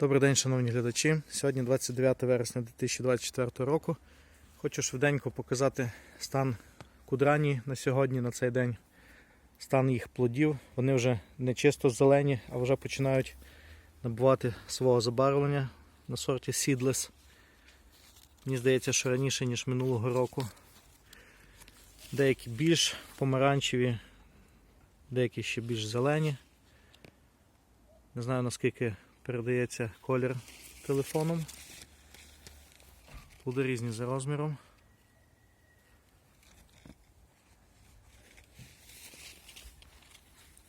Добрий день, шановні глядачі. Сьогодні 29 вересня 2024 року. Хочу швиденько показати стан кудрані на сьогодні, на цей день. Стан їх плодів. Вони вже не чисто зелені, а вже починають набувати свого забарвлення на сорті Seedless. Мені здається, що раніше, ніж минулого року. Деякі більш помаранчеві, деякі ще більш зелені. Не знаю наскільки передається колір телефоном. Плоди різні за розміром.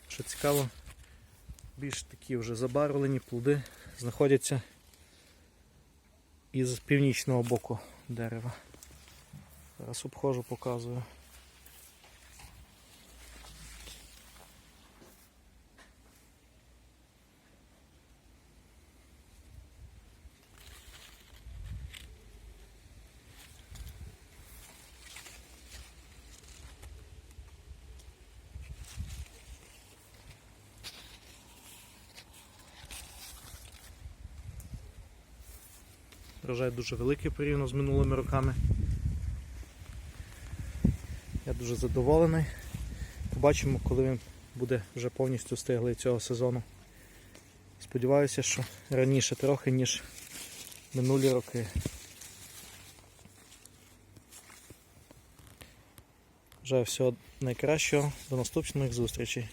Що цікаво, більш такі вже забарвлені плоди знаходяться із північного боку дерева. Зараз обходжу, показую. Врожай дуже великий порівняно з минулими роками. Я дуже задоволений. Побачимо, коли він буде вже повністю стиглий цього сезону. Сподіваюся, що раніше трохи, ніж минулі роки. Бажаю всього найкращого. До наступних зустрічей.